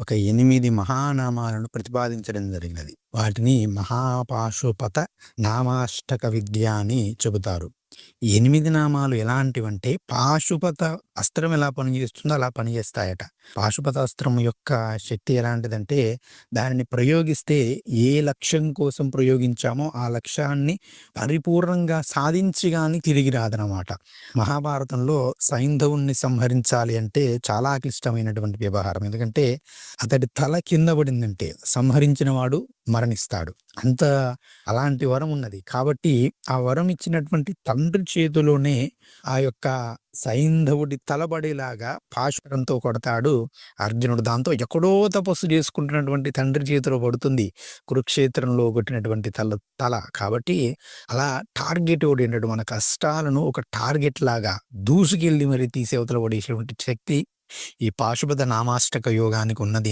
ఒక ఎనిమిది మహానామాలను ప్రతిపాదించడం జరిగినది. వాటిని మహాపాశుపత నామాష్టక విద్య అని చెబుతారు. ఎనిమిది నామాలు ఎలాంటివంటే పాశుపత అస్త్రం ఎలా పనిచేస్తుందో అలా పనిచేస్తాయట. పాశుపత అస్త్రం యొక్క శక్తి ఎలాంటిదంటే దానిని ప్రయోగిస్తే ఏ లక్ష్యం కోసం ప్రయోగించామో ఆ లక్ష్యాన్ని పరిపూర్ణంగా సాధించి కానీ తిరిగి రాదనమాట మహాభారతంలో సైంధవుణ్ణి సంహరించాలి అంటే చాలా క్లిష్టమైనటువంటి వ్యవహారం. ఎందుకంటే అతడి తల కింద పడిందంటే సంహరించిన వాడు మరణిస్తాడు. అంత అలాంటి వరం ఉన్నది. కాబట్టి ఆ వరం ఇచ్చినటువంటి తండ్రి చేతిలోనే ఆ యొక్క సైంధవుడి తలబడిలాగా పాశురంతో కొడతాడు అర్జునుడు. దాంతో ఎక్కడో తపస్సు చేసుకుంటున్నటువంటి తండ్రి చేతిలో పడుతుంది. కురుక్షేత్రంలో కొట్టినటువంటి తల తల. కాబట్టి అలా టార్గెట్ ఓడినట్టు మన కష్టాలను ఒక టార్గెట్ లాగా దూసుకెళ్ళి మరి తీసేవతల పడేసేటువంటి శక్తి ఈ పాశుపత నామాష్టక యోగానికి ఉన్నది.